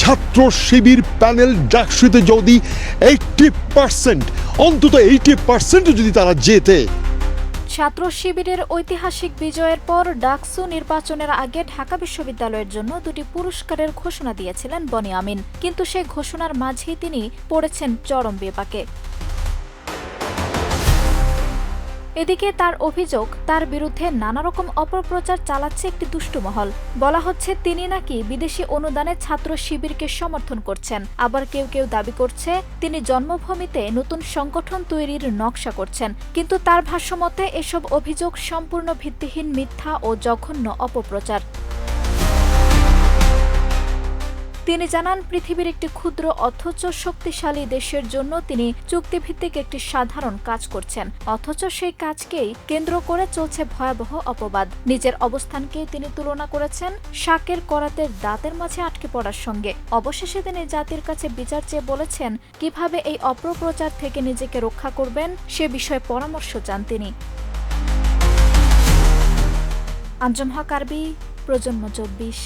ছাত্র শিবির প্যানেল ডাকসুতে যদি eighty percent অন্তত এইটি পার্সেন্ট যদি তারা জেতে। ছাত্র শিবিরের ঐতিহাসিক বিজয়ের পর ডাকসু নির্বাচনের আগে ঢাকা বিশ্ববিদ্যালয়ের জন্য দুটি পুরস্কারের ঘোষণা দিয়েছিলেন বনি আমিন। কিন্তু সেই ঘোষণার মাঝেই তিনি পড়েছেন চরম বিপাকে। এদিকে তার অভিযোগ, তার বিরুদ্ধে নানা রকম অপপ্রচার চালাচ্ছে একটি দুষ্টু মহল। বলা হচ্ছে, তিনি নাকি বিদেশি অনুদানে ছাত্র শিবিরকে সমর্থন করছেন। আবার কেউ কেউ দাবি করছে, তিনি জন্মভূমিতে নতুন সংগঠন তৈরির নকশা করছেন। কিন্তু তার ভাষ্যমতে, এসব অভিযোগ সম্পূর্ণ ভিত্তিহীন মিথ্যা ও জঘন্য অপপ্রচার। তিনি জানান, পৃথিবীর একটি ক্ষুদ্র, অথচ শক্তিশালী দেশের জন্য তিনি চুক্তিভিত্তিক একটি সাধারণ কাজ করছেন। অথচ সেই কাজকেই কেন্দ্র করে চলছে ভয়াবহ অপবাদ। নিজের অবস্থানকেই তিনি তুলনা করেছেন শাকের করাতের দাঁতের মাঝে আটকে পড়ার সঙ্গে। অবশেষে তিনি জাতির কাছে বিচার চেয়ে বলেছেন, কীভাবে এই অপপ্রচার থেকে নিজেকে রক্ষা করবেন সে বিষয়ে পরামর্শ চান তিনি। আঞ্জম হক প্রজন্ম চব্বিশ।